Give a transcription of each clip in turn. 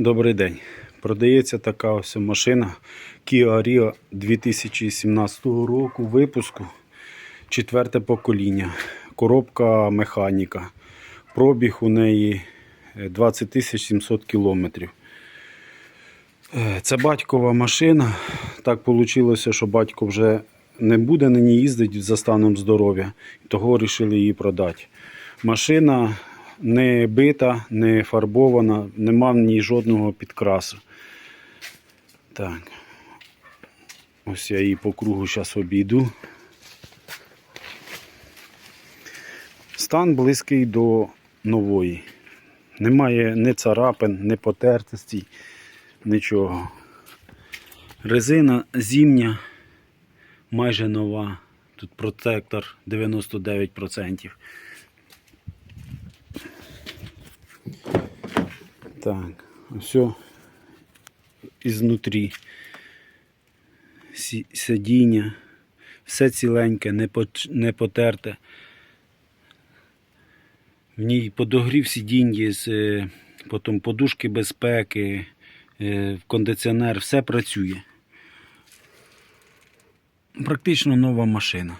Добрий день. Продається така ось машина Kia Rio 2017 року випуску. Четверте покоління. Коробка механіка. Пробіг у неї е, 20 700 кілометрів. Е, Це батькова машина. Так вийшло, що батько вже не буде на ній їздити за станом здоров'я. Того вирішили її продати. Машина не бита, не фарбована, нема в ній жодного підкрасу. Так. Ось я її по кругу зараз обійду. Стан близький до нової. Немає ні царапин, ні потертостей, нічого. Резина зімня майже нова. Тут протектор 99%. Так, все ізнутрі. Сидіння, все ціленьке, не, потерте. В ній подогрів сидінь, з, е, потім подушки безпеки, е, кондиціонер, все працює. Практично нова машина.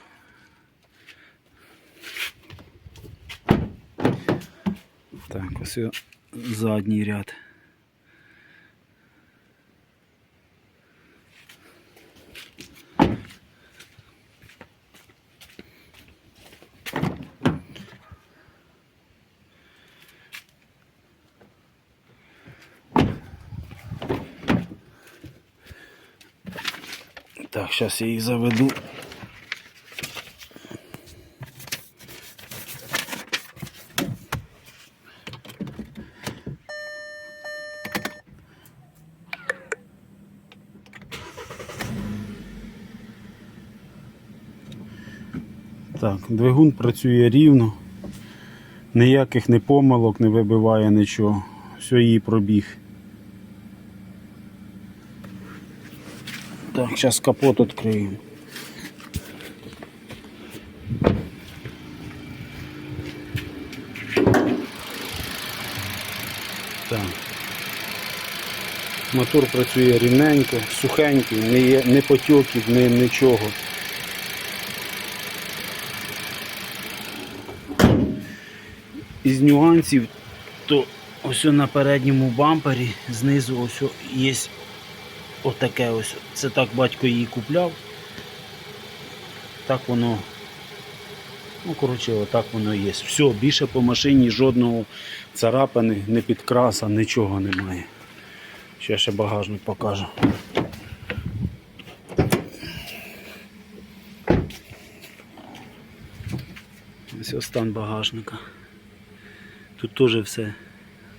Так, ось і задній ряд. Так, зараз я їх заведу. Так, двигун працює рівно, ніяких не помилок, не вибиває нічого. Все її пробіг. Так, зараз капот відкриємо. Так. Мотор працює рівненько, сухенький, не, є, не потьоків, не нічого. Із нюансів, то ось на передньому бампері знизу ось є отаке ось. Це так батько її купляв. Так воно. Ну, коротше, отак воно є. Все, більше по машині жодного царапини, не підкраса, нічого немає. Ще ще багажник покажу. Ось стан багажника. Тут теж все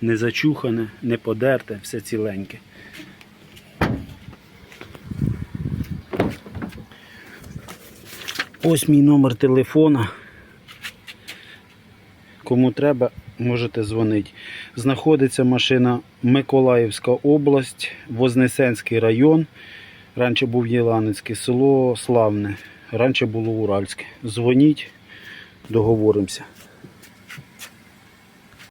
не зачухане, не подерте, все ціленьке. Ось мій номер телефона. Кому треба, можете дзвонити. Знаходиться машина Миколаївська область, Вознесенський район. Раніше був Єланицьке, село Славне. Раніше було Уральське. Дзвоніть, договоримося.